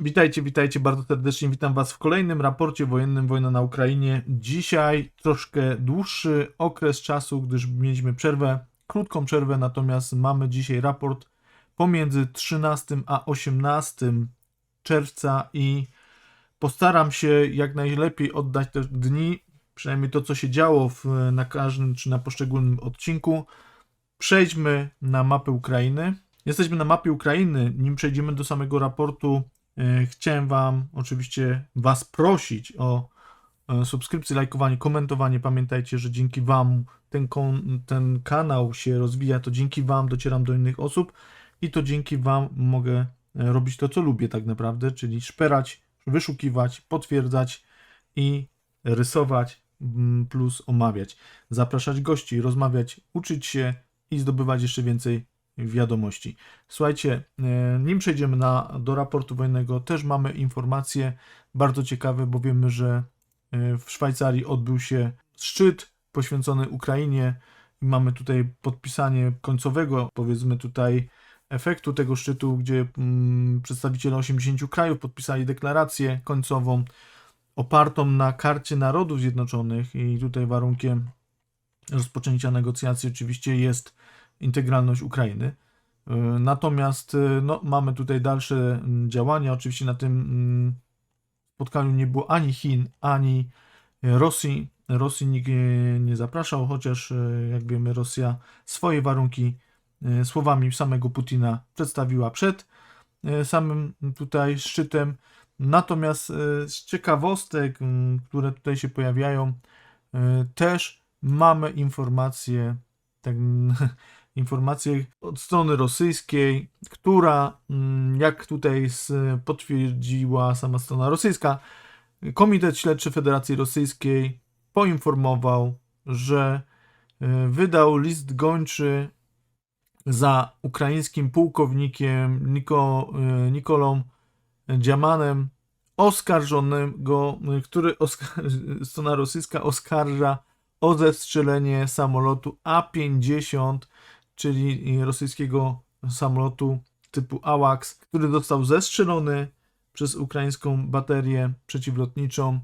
Witajcie, witajcie bardzo serdecznie. Witam Was w kolejnym raporcie wojennym Wojna na Ukrainie. Dzisiaj troszkę dłuższy okres czasu, gdyż mieliśmy przerwę, krótką przerwę, natomiast mamy dzisiaj raport pomiędzy 13 a 18 czerwca i postaram się jak najlepiej oddać te dni, przynajmniej to, co się działo w, na każdym czy na poszczególnym odcinku. Przejdźmy na mapę Ukrainy. Jesteśmy na mapie Ukrainy. Nim przejdziemy do samego raportu, chciałem Wam oczywiście Was prosić o e, subskrypcję, lajkowanie, komentowanie. Pamiętajcie, że dzięki Wam ten, ten kanał się rozwija, to dzięki Wam docieram do innych osób i to dzięki Wam mogę e, robić to, co lubię tak naprawdę, czyli szperać, wyszukiwać, potwierdzać i rysować mm, plus omawiać, zapraszać gości, rozmawiać, uczyć się i zdobywać jeszcze więcej wiadomości. Słuchajcie, e, nim przejdziemy na, do raportu wojennego, też mamy informacje bardzo ciekawe, bo wiemy, że e, w Szwajcarii odbył się szczyt poświęcony Ukrainie i mamy tutaj podpisanie końcowego, powiedzmy tutaj, efektu tego szczytu, gdzie mm, przedstawiciele 80 krajów podpisali deklarację końcową opartą na karcie Narodów Zjednoczonych i tutaj warunkiem rozpoczęcia negocjacji oczywiście jest integralność Ukrainy. Y, Natomiast y, no, mamy tutaj dalsze działania. Oczywiście na tym spotkaniu nie było ani Chin, ani Rosji. Rosji nikt nie- zapraszał, chociaż y, jak wiemy Rosja swoje warunki słowami samego Putina przedstawiła przed samym tutaj szczytem. Natomiast z ciekawostek, które tutaj się pojawiają, też mamy informacje, tak, informacje od strony rosyjskiej, która, mm, jak tutaj potwierdziła sama strona rosyjska, Komitet Śledczy Federacji Rosyjskiej poinformował, że y, wydał list gończy za ukraińskim pułkownikiem Niko, y, Nikolą Dziamanem, oskarżonego, y, który oska- strona rosyjska oskarża o zestrzelenie samolotu A-50, czyli rosyjskiego samolotu typu AWACS, który został zestrzelony przez ukraińską baterię przeciwlotniczą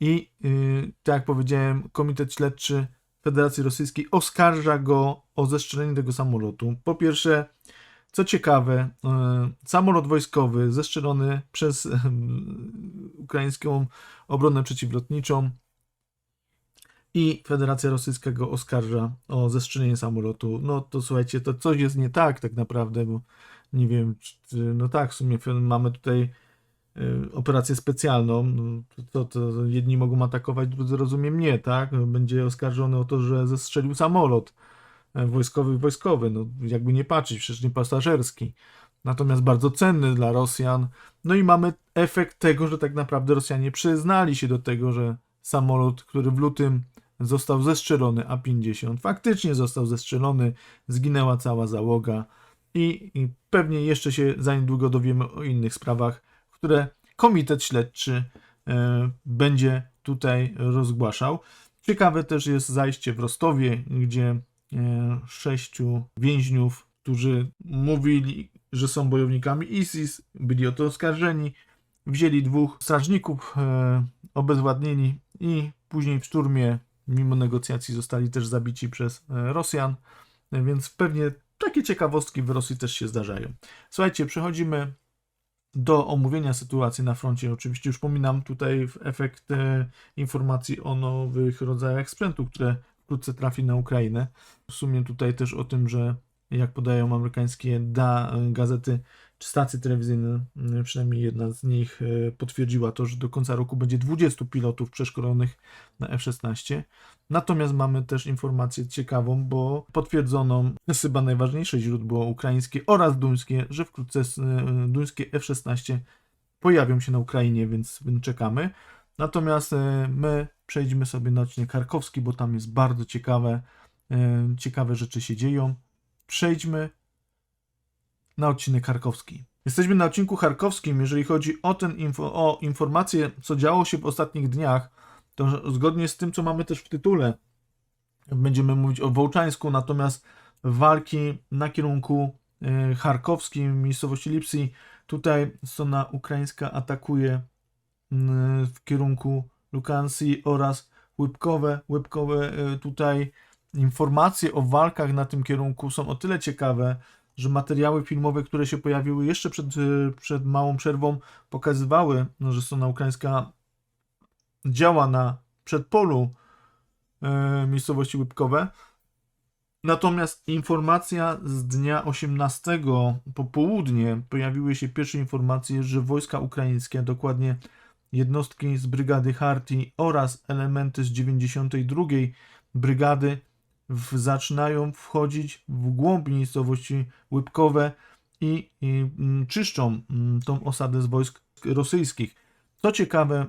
i yy, tak jak powiedziałem, Komitet Śledczy Federacji Rosyjskiej oskarża go o zestrzelenie tego samolotu. Po pierwsze, co ciekawe, yy, samolot wojskowy zestrzelony przez yy, ukraińską obronę przeciwlotniczą i Federacja Rosyjska go oskarża o zestrzelenie samolotu. No to słuchajcie, to coś jest nie tak tak naprawdę, bo nie wiem, czy, no tak, w sumie mamy tutaj y, operację specjalną, no, to, to jedni mogą atakować, drudzy rozumiem nie, tak? Będzie oskarżony o to, że zestrzelił samolot e, wojskowy, wojskowy, no jakby nie patrzeć, przecież nie pasażerski. Natomiast bardzo cenny dla Rosjan. No i mamy efekt tego, że tak naprawdę Rosjanie przyznali się do tego, że samolot, który w lutym został zestrzelony A-50, faktycznie został zestrzelony, zginęła cała załoga i, i pewnie jeszcze się za niedługo dowiemy o innych sprawach, które komitet śledczy e, będzie tutaj rozgłaszał. Ciekawe też jest zajście w Rostowie, gdzie e, sześciu więźniów, którzy mówili, że są bojownikami ISIS, byli o to oskarżeni, wzięli dwóch strażników, e, obezwładnili i później w szturmie, mimo negocjacji, zostali też zabici przez e, Rosjan, więc pewnie takie ciekawostki w Rosji też się zdarzają. Słuchajcie, przechodzimy do omówienia sytuacji na froncie. Oczywiście już pominam tutaj w efekt e, informacji o nowych rodzajach sprzętu, które wkrótce trafi na Ukrainę. W sumie tutaj też o tym, że jak podają amerykańskie da, gazety czy stacje telewizyjne, y, przynajmniej jedna z nich y, potwierdziła to, że do końca roku będzie 20 pilotów przeszkolonych na F-16. Natomiast mamy też informację ciekawą, bo potwierdzono, chyba najważniejsze źródło ukraińskie oraz duńskie, że wkrótce y, duńskie F-16 pojawią się na Ukrainie, więc czekamy. Natomiast y, my przejdziemy sobie na odcinek Charkowski, bo tam jest bardzo ciekawe, ciekawe rzeczy się dzieją. Przejdźmy na odcinek Charkowski. Jesteśmy na odcinku Charkowskim. Jeżeli chodzi o, ten info, o informacje, co działo się w ostatnich dniach, to zgodnie z tym, co mamy też w tytule, będziemy mówić o Wołczańsku, natomiast walki na kierunku e, charkowskim, miejscowości Lipsy, Tutaj strona ukraińska atakuje w kierunku Lukansi oraz Łybkowe. Łybkowe y, tutaj informacje o walkach na tym kierunku są o tyle ciekawe, że materiały filmowe, które się pojawiły jeszcze przed, y, przed małą przerwą, pokazywały, no, że strona ukraińska działa na przedpolu y, miejscowości Łybkowe. Natomiast informacja z dnia 18 po południe pojawiły się pierwsze informacje, że wojska ukraińskie, dokładnie jednostki z brygady Harti oraz elementy z 92 brygady w, zaczynają wchodzić w głąb miejscowości Łybkowe i, i mm, czyszczą mm, tą osadę z wojsk rosyjskich. Co ciekawe,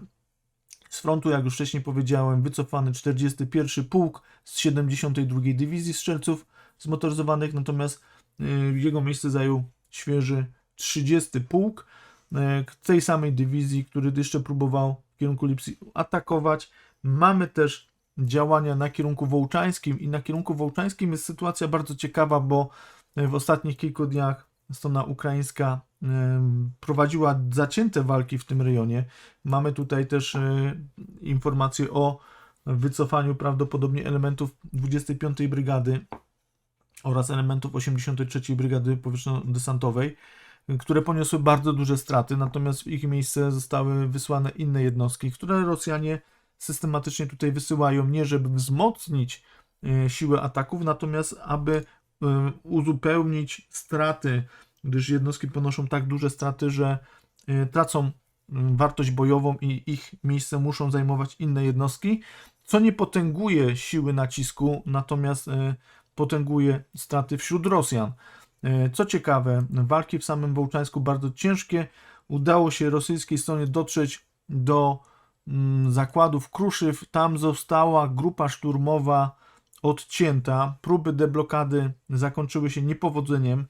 z frontu, jak już wcześniej powiedziałem, wycofany 41 Pułk z 72 Dywizji Strzelców Zmotoryzowanych, natomiast y, jego miejsce zajął świeży 30 Pułk y, tej samej dywizji, który jeszcze próbował w kierunku Lipsy atakować. Mamy też działania na kierunku wołczańskim i na kierunku wołczańskim jest sytuacja bardzo ciekawa, bo y, w ostatnich kilku dniach strona ukraińska prowadziła zacięte walki w tym rejonie. Mamy tutaj też informacje o wycofaniu prawdopodobnie elementów 25 Brygady oraz elementów 83 Brygady Powietrzno-Desantowej, które poniosły bardzo duże straty, natomiast w ich miejsce zostały wysłane inne jednostki, które Rosjanie systematycznie tutaj wysyłają, nie żeby wzmocnić siłę ataków, natomiast aby uzupełnić straty gdyż jednostki ponoszą tak duże straty, że y, tracą wartość bojową i ich miejsce muszą zajmować inne jednostki, co nie potęguje siły nacisku, natomiast potęguje straty wśród Rosjan. Co ciekawe, walki w samym Wołczańsku bardzo ciężkie. Udało się rosyjskiej stronie dotrzeć do zakładów Kruszyw. Tam została grupa szturmowa odcięta. Próby deblokady zakończyły się niepowodzeniem. E,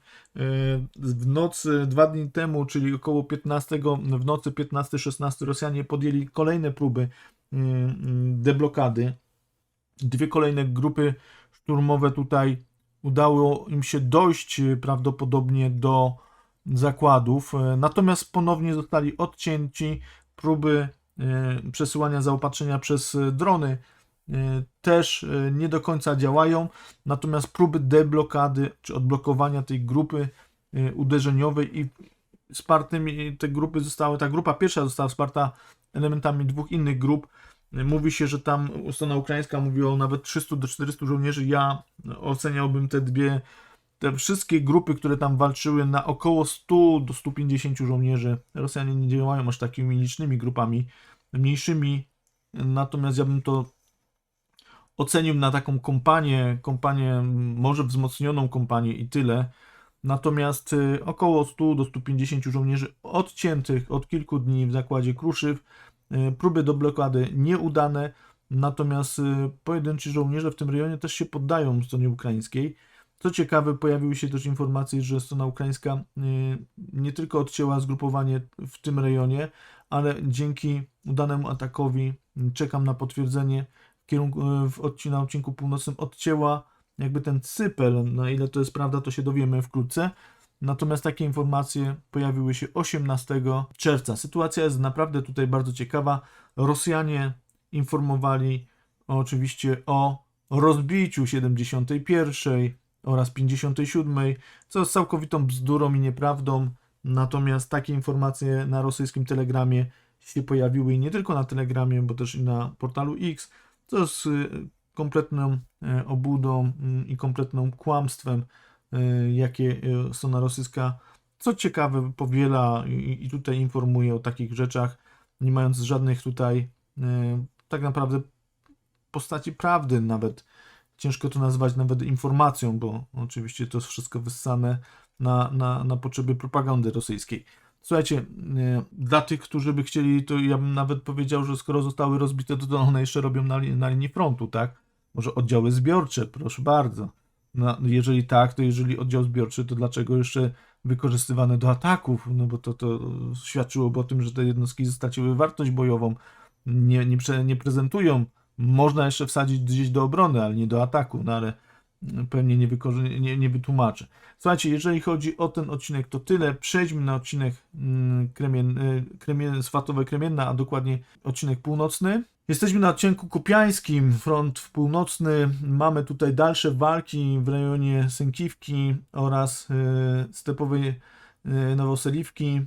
w nocy, dwa dni temu, czyli około 15, w nocy 15-16 Rosjanie podjęli kolejne próby mm, deblokady. Dwie kolejne grupy szturmowe tutaj udało im się dojść prawdopodobnie do zakładów, e, natomiast ponownie zostali odcięci. Próby e, przesyłania zaopatrzenia przez drony Y, też nie do końca działają, natomiast próby deblokady czy odblokowania tej grupy uderzeniowej i wspartymi te grupy zostały, ta grupa pierwsza została wsparta elementami dwóch innych grup. Mówi się, że tam strona ukraińska mówi o nawet 300 do 400 żołnierzy. Ja oceniałbym te dwie, te wszystkie grupy, które tam walczyły na około 100 do 150 żołnierzy. Rosjanie nie działają aż takimi licznymi grupami, mniejszymi. Natomiast ja bym to ocenił na taką kompanię, kompanię, może wzmocnioną kompanię i tyle. Natomiast y, około 100 do 150 żołnierzy odciętych od kilku dni w zakładzie Kruszyw, y, próby do blokady nieudane, natomiast y, pojedynczy żołnierze w tym rejonie też się poddają stronie ukraińskiej. Co ciekawe, pojawiły się też informacje, że strona ukraińska nie tylko odcięła zgrupowanie w tym rejonie, ale dzięki udanemu atakowi, czekam na potwierdzenie, kierunku, e, w odcinku, na odcinku północnym odcięła jakby ten cypel. Na ile to jest prawda, to się dowiemy wkrótce. Natomiast takie informacje pojawiły się 18 czerwca. Sytuacja jest naprawdę tutaj bardzo ciekawa. Rosjanie informowali oczywiście o rozbiciu 71 oraz 57, co jest całkowitą bzdurą i nieprawdą. Natomiast takie informacje na rosyjskim telegramie się pojawiły i nie tylko na telegramie, bo też i na portalu X co jest y, kompletną y, obłudą y, i kompletną kłamstwem, jakie strona rosyjska, co ciekawe, powiela i tutaj informuje o takich rzeczach, nie mając żadnych tutaj tak naprawdę postaci prawdy nawet. Ciężko to nazwać nawet informacją, bo oczywiście to jest wszystko wyssane na, na, na potrzeby propagandy rosyjskiej. Słuchajcie, e, dla tych, którzy by chcieli, to ja bym nawet powiedział, że skoro zostały rozbite, to one jeszcze robią na, na linii frontu, tak? Może oddziały zbiorcze, proszę bardzo. No, jeżeli tak, to jeżeli oddział zbiorczy, to dlaczego jeszcze wykorzystywane do ataków? No bo to, to świadczyłoby o tym, że te jednostki straciły wartość bojową, nie, nie, nie prezentują. Można jeszcze wsadzić gdzieś do obrony, ale nie do ataku, no ale pewnie nie, nie, nie wytłumaczę. Słuchajcie, jeżeli chodzi o ten odcinek, to tyle. Przejdźmy na odcinek mm, kremien, y, kremien, swatowe kremienna, a dokładnie odcinek północny. Jesteśmy na odcinku kupiańskim, front północny. Mamy tutaj dalsze walki w rejonie Sękiwki oraz y, stepowej y, Nowoseliwki,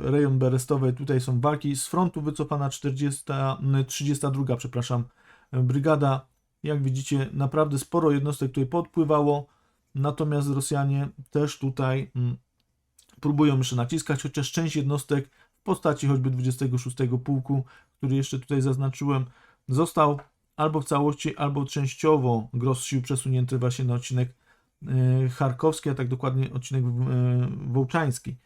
rejon berestowy. Tutaj są walki z frontu wycofana 40, y, 32, przepraszam, y, brygada. Jak widzicie, naprawdę sporo jednostek tutaj podpływało. Natomiast Rosjanie też tutaj mm, próbują jeszcze naciskać, chociaż część jednostek w postaci choćby 26 pułku, który jeszcze tutaj zaznaczyłem, został albo w całości, albo częściowo gros sił przesunięty właśnie na odcinek e, charkowski, a tak dokładnie odcinek e, wołczański.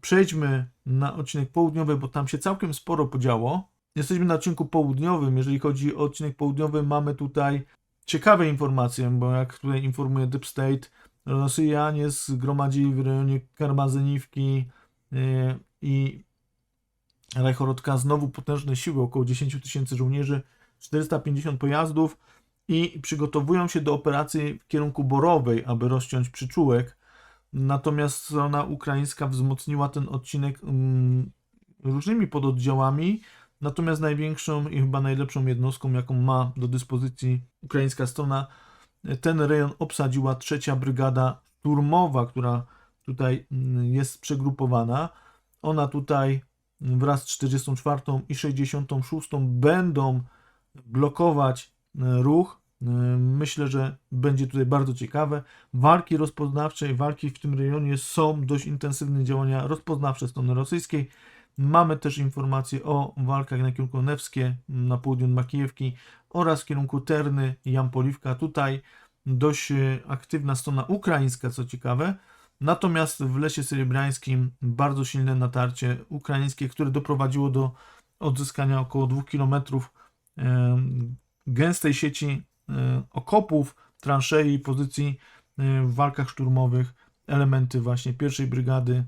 Przejdźmy na odcinek południowy, bo tam się całkiem sporo podziało. Jesteśmy na odcinku południowym. Jeżeli chodzi o odcinek południowy, mamy tutaj ciekawe informacje, bo jak tutaj informuje Deep State, Rosjanie zgromadzili w rejonie Karmazeniwki yy, i Rajchorodka znowu potężne siły, około 10 tysięcy żołnierzy, 450 pojazdów i przygotowują się do operacji w kierunku Borowej, aby rozciąć przyczółek. Natomiast strona ukraińska wzmocniła ten odcinek mm, różnymi pododdziałami, Natomiast największą i chyba najlepszą jednostką, jaką ma do dyspozycji ukraińska strona, ten rejon obsadziła trzecia brygada szturmowa, która tutaj mm, jest przegrupowana. Ona tutaj wraz z 44 i 66 będą blokować ruch. E, Myślę, że będzie tutaj bardzo ciekawe. Walki rozpoznawcze i walki w tym rejonie są dość intensywne działania rozpoznawcze strony rosyjskiej. Mamy też informacje o walkach na kierunku Newskie, na południu Makijewki oraz w kierunku Terny Jampoliwka. Tutaj dość e, aktywna strona ukraińska, co ciekawe. Natomiast w Lesie Serebrańskim bardzo silne natarcie ukraińskie, które doprowadziło do odzyskania około 2 km gęstej sieci e, okopów, transzei, pozycji e, w walkach szturmowych, elementy właśnie pierwszej brygady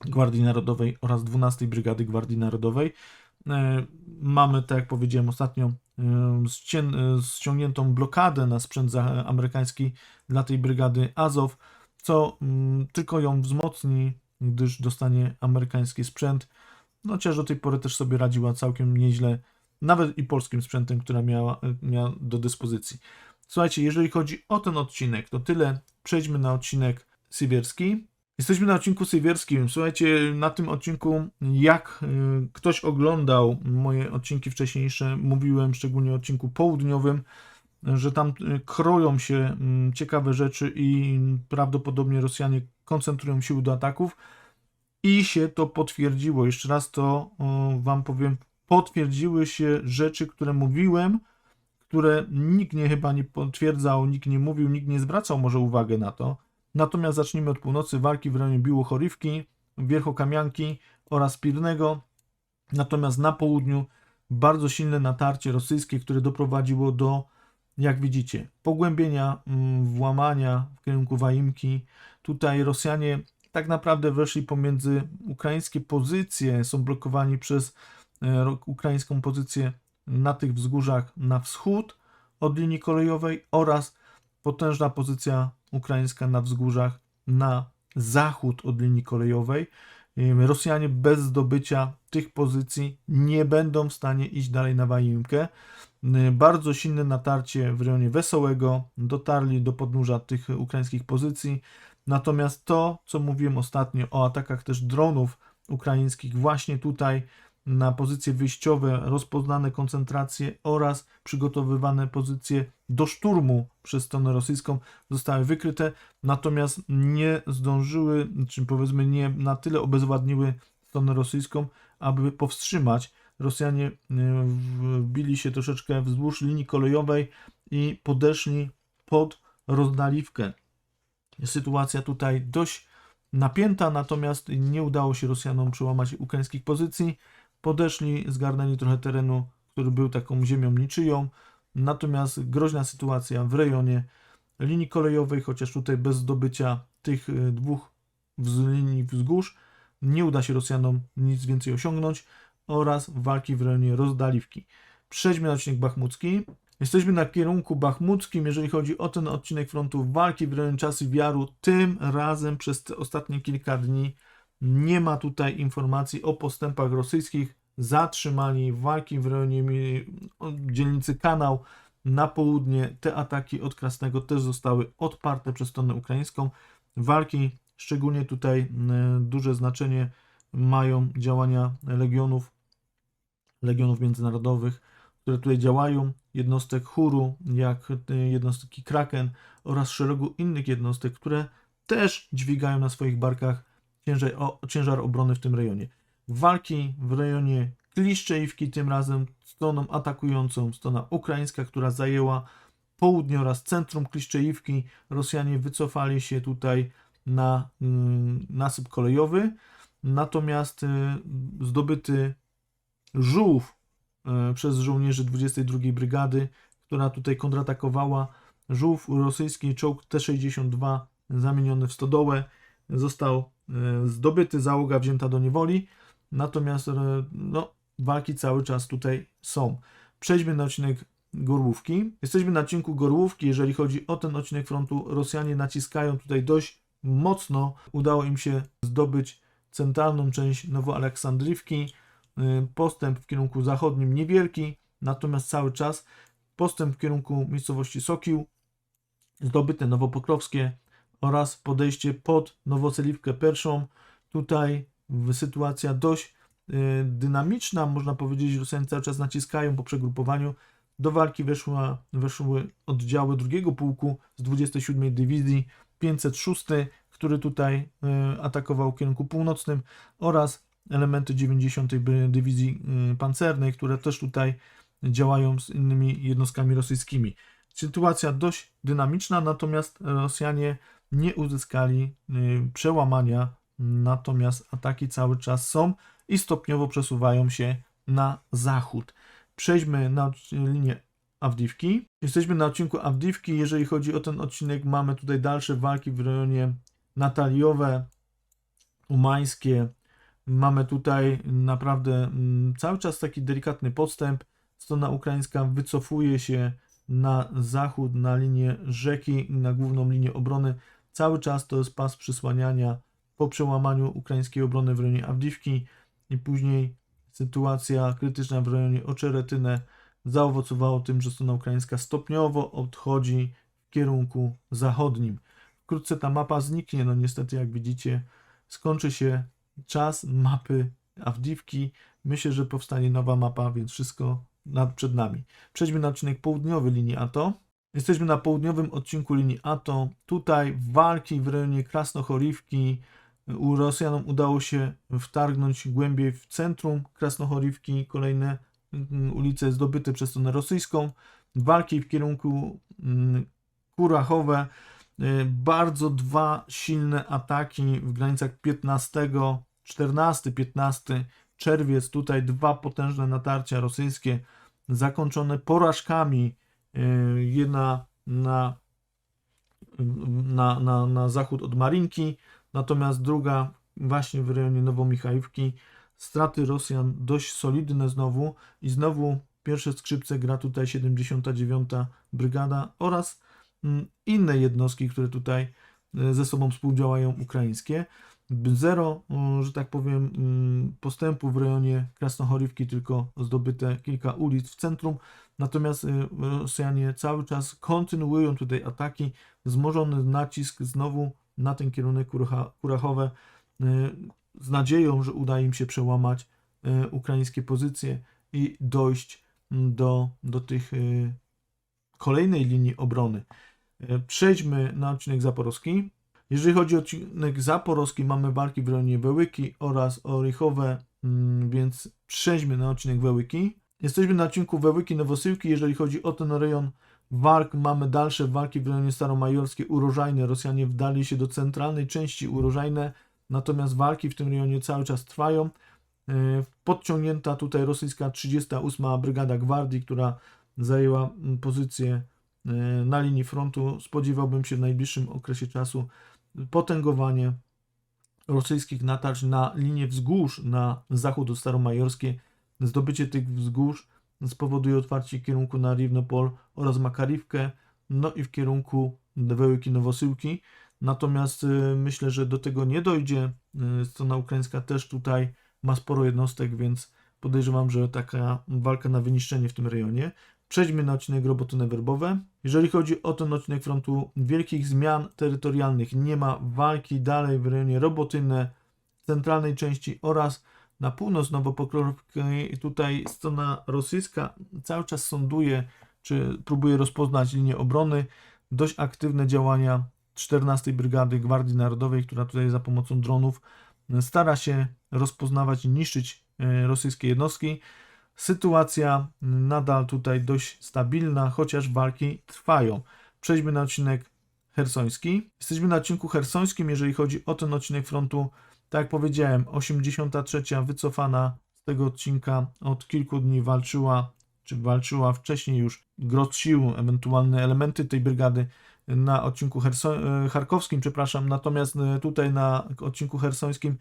Gwardii Narodowej oraz 12 Brygady Gwardii Narodowej. E, Mamy, tak jak powiedziałem ostatnio, ściągniętą blokadę na sprzęt amerykański dla tej brygady Azow, co mm, tylko ją wzmocni, gdyż dostanie amerykański sprzęt. No, chociaż do tej pory też sobie radziła całkiem nieźle, nawet i polskim sprzętem, która miała, miała do dyspozycji. Słuchajcie, jeżeli chodzi o ten odcinek, to tyle. Przejdźmy na odcinek sywierski. Jesteśmy na odcinku sywierskim. Słuchajcie, na tym odcinku, jak y, ktoś oglądał moje odcinki wcześniejsze, mówiłem szczególnie o odcinku południowym, że tam y, kroją się mm, ciekawe rzeczy i prawdopodobnie Rosjanie koncentrują siły do ataków. I się to potwierdziło. Jeszcze raz to Wam powiem. Potwierdziły się rzeczy, które mówiłem, które nikt nie chyba nie potwierdzał, nikt nie mówił, nikt nie zwracał może uwagę na to. Natomiast zacznijmy od północy walki w rejonie Biłochorywki, Wierchokamianki oraz Pirnego. Natomiast na południu bardzo silne natarcie rosyjskie, które doprowadziło do, jak widzicie, pogłębienia mm, włamania w kierunku Waimki. Tutaj Rosjanie tak naprawdę weszli pomiędzy ukraińskie pozycje, są blokowani przez ukraińską pozycję na tych wzgórzach na wschód od linii kolejowej oraz potężna pozycja ukraińska na wzgórzach na zachód od linii kolejowej. Ym, Rosjanie bez zdobycia tych pozycji nie będą w stanie iść dalej na Wajimkę. Ym, Bardzo silne natarcie w rejonie Wesołego dotarli do podnóża tych ukraińskich pozycji. Natomiast to, co mówiłem ostatnio o atakach też dronów ukraińskich, właśnie tutaj na pozycje wyjściowe, rozpoznane koncentracje oraz przygotowywane pozycje do szturmu przez stronę rosyjską zostały wykryte, natomiast nie zdążyły, czy powiedzmy nie na tyle obezwładniły stronę rosyjską, aby powstrzymać. Rosjanie y, wbili się troszeczkę wzdłuż linii kolejowej i podeszli pod rozdaliwkę. Sytuacja tutaj dość napięta, natomiast nie udało się Rosjanom przełamać ukraińskich pozycji. Podeszli, zgarnęli trochę terenu, który był taką ziemią niczyją. Natomiast groźna sytuacja w rejonie linii kolejowej, chociaż tutaj bez zdobycia tych y, dwóch linii wzgórz nie uda się Rosjanom nic więcej osiągnąć oraz walki w rejonie rozdaliwki. Przejdźmy na odcinek bachmucki. Jesteśmy na kierunku bachmuckim, jeżeli chodzi o ten odcinek frontu walki w rejonie Czasy Wiaru. Tym razem przez te ostatnie kilka dni nie ma tutaj informacji o postępach rosyjskich. Zatrzymali walki w rejonie dzielnicy Kanał na południe. Te ataki od Krasnego też zostały odparte przez stronę ukraińską. Walki, szczególnie tutaj duże znaczenie mają działania legionów, legionów międzynarodowych, które tutaj działają, jednostek chóru, jak y, jednostki Kraken oraz szeregu innych jednostek, które też dźwigają na swoich barkach ciężar, ciężar obrony w tym rejonie. Walki w rejonie Kliszczejówki, tym razem stroną atakującą, strona ukraińska, która zajęła południe oraz centrum Kliszczejówki. Rosjanie wycofali się tutaj na mm, nasyp kolejowy, natomiast y, zdobyty żółw e, przez żołnierzy 22 Brygady, która tutaj kontratakowała. Żółw rosyjski czołg T-62 zamieniony w stodołę został e, zdobyty, załoga wzięta do niewoli, natomiast e, no, walki cały czas tutaj są. Przejdźmy na odcinek Gorłówki. Jesteśmy na odcinku Gorłówki. Jeżeli chodzi o ten odcinek frontu, Rosjanie naciskają tutaj dość mocno. Udało im się zdobyć centralną część Nowoaleksandrywki. Y, Postęp w kierunku zachodnim niewielki, natomiast cały czas postęp w kierunku miejscowości Sokił, zdobyte Nowopokrowskie oraz podejście pod Nowoceliwkę Perszą. Tutaj sytuacja dość y, dynamiczna, można powiedzieć, Rosjanie cały czas naciskają po przegrupowaniu. Do walki weszła, weszły oddziały drugiego pułku z 27 Dywizji 506, który tutaj y, atakował w kierunku północnym oraz elementy 90 By- Dywizji y, Pancernej, które też tutaj działają z innymi jednostkami rosyjskimi. Sytuacja dość dynamiczna, natomiast Rosjanie nie uzyskali przełamania, natomiast ataki cały czas są i stopniowo przesuwają się na zachód. Przejdźmy na linię Awdiwki. Jesteśmy na odcinku Awdiwki. Jeżeli chodzi o ten odcinek, mamy tutaj dalsze walki w rejonie Nataliowe, Umańskie. Mamy tutaj naprawdę mm, cały czas taki delikatny podstęp. Strona ukraińska wycofuje się na zachód, na linię rzeki, na główną linię obrony. Cały czas to jest pas przysłaniania po przełamaniu ukraińskiej obrony w rejonie Awdiwki i później sytuacja krytyczna w rejonie Oczeretynę zaowocowało tym, że strona ukraińska stopniowo odchodzi w kierunku zachodnim. Wkrótce ta mapa zniknie, no niestety jak widzicie skończy się czas mapy Awdiwki. Myślę, że powstanie nowa mapa, więc wszystko nad, przed nami. Przejdźmy na odcinek południowy linii ATO. Jesteśmy na południowym odcinku linii ATO. Tutaj walki w rejonie Krasnochorivki. U Rosjanom udało się wtargnąć głębiej w centrum Krasnochorivki. Kolejne mm, ulice zdobyte przez stronę rosyjską. Walki w kierunku mm, Kurachowe. Y, Bardzo dwa silne ataki w granicach 15, 14, 15 czerwiec. Tutaj dwa potężne natarcia rosyjskie zakończone porażkami. y, Jedna na, na, na, na zachód od Marinki, natomiast druga właśnie w rejonie Nowomichajówki. Straty Rosjan dość solidne znowu i znowu pierwsze skrzypce gra tutaj 79. Brygada oraz mm, inne jednostki, które tutaj e, ze sobą współdziałają ukraińskie. Zero, mm, że tak powiem, mm, postępu w rejonie Krasnochorivki, tylko zdobyte kilka ulic w centrum. Natomiast y, Rosjanie cały czas kontynuują tutaj ataki, wzmożony nacisk znowu na ten kierunek Kurachowe, y, z nadzieją, że uda im się przełamać y, ukraińskie pozycje i dojść mm, do, do tych y, kolejnej linii obrony. Przejdźmy na odcinek zaporowski. Jeżeli chodzi o odcinek zaporowski, mamy walki w rejonie Wełyki oraz Orychowe, mm, więc przejdźmy na odcinek Wełyki. Jesteśmy na odcinku Wełyki Nowosyłki. Jeżeli chodzi o ten rejon walk, mamy dalsze walki w rejonie Staromajorskie, Urożajne. Rosjanie wdali się do centralnej części Urożajne, natomiast walki w tym rejonie cały czas trwają. E, Podciągnięta tutaj rosyjska 38 Brygada Gwardii, która zajęła mm, pozycję e, na linii frontu. Spodziewałbym się w najbliższym okresie czasu potęgowanie rosyjskich natarć na linię wzgórz na zachód od Staromajorskie, zdobycie tych wzgórz spowoduje otwarcie kierunku na Riwnopol oraz Makarivkę, no i w kierunku Wełyki Nowosyłki. Natomiast y, myślę, że do tego nie dojdzie. Y, Strona ukraińska też tutaj ma sporo jednostek, więc podejrzewam, że taka walka na wyniszczenie w tym rejonie. Przejdźmy na odcinek roboty werbowe. Jeżeli chodzi o ten odcinek frontu, wielkich zmian terytorialnych nie ma. Walki dalej w rejonie Robotyne, centralnej części oraz na północ Nowopokrovskiej. Tutaj strona rosyjska cały czas sonduje, czy próbuje rozpoznać linię obrony. Dość aktywne działania 14 Brygady Gwardii Narodowej, która tutaj za pomocą dronów stara się rozpoznawać i niszczyć e, rosyjskie jednostki. Sytuacja nadal tutaj dość stabilna, chociaż walki trwają. Przejdźmy na odcinek hersoński. Jesteśmy na odcinku hersońskim, jeżeli chodzi o ten odcinek frontu. Tak jak powiedziałem, 83. wycofana z tego odcinka od kilku dni walczyła, czy walczyła wcześniej już grot sił, ewentualne elementy tej brygady na odcinku herso- e, charkowskim, przepraszam, natomiast e, tutaj na odcinku hersońskim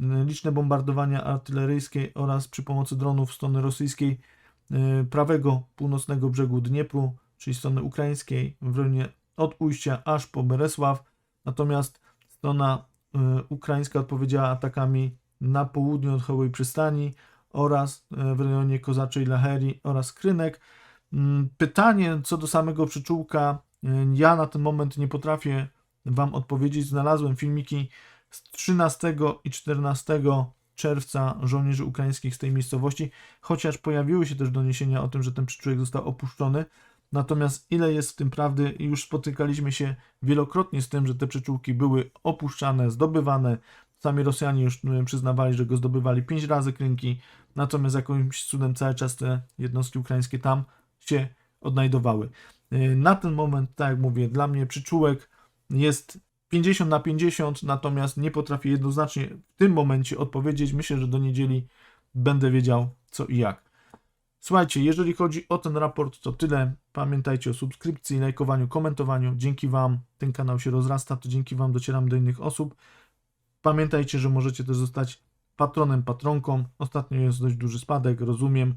e, liczne bombardowania artyleryjskie oraz przy pomocy dronów strony rosyjskiej prawego północnego brzegu Dniepru, czyli strony ukraińskiej w rejonie od ujścia aż po Beresław, natomiast strona ukraińska odpowiedziała atakami na południe od Hołej Przystani oraz e, w rejonie Kozaczej Lacherii oraz Krynek. Mm, Pytanie co do samego przyczółka, y, ja na ten moment nie potrafię Wam odpowiedzieć. Znalazłem filmiki z 13 i 14 czerwca żołnierzy ukraińskich z tej miejscowości, chociaż pojawiły się też doniesienia o tym, że ten przyczółek został opuszczony. Natomiast ile jest w tym prawdy, już spotykaliśmy się wielokrotnie z tym, że te przyczółki były opuszczane, zdobywane. Sami Rosjanie już y, przyznawali, że go zdobywali 5 razy krynki, natomiast jakimś cudem cały czas te jednostki ukraińskie tam się odnajdowały. Yy, Na ten moment, tak jak mówię, dla mnie przyczółek jest 50 na 50, natomiast nie potrafię jednoznacznie w tym momencie odpowiedzieć. Myślę, że do niedzieli będę wiedział co i jak. Słuchajcie, jeżeli chodzi o ten raport, to tyle. Pamiętajcie o subskrypcji, lajkowaniu, komentowaniu. Dzięki Wam ten kanał się rozrasta, to dzięki Wam docieram do innych osób. Pamiętajcie, że możecie też zostać patronem, patronką. Ostatnio jest dość duży spadek, rozumiem.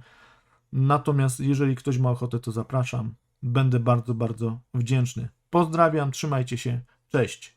Natomiast jeżeli ktoś ma ochotę, to zapraszam. Będę bardzo, bardzo wdzięczny. Pozdrawiam, trzymajcie się. Cześć.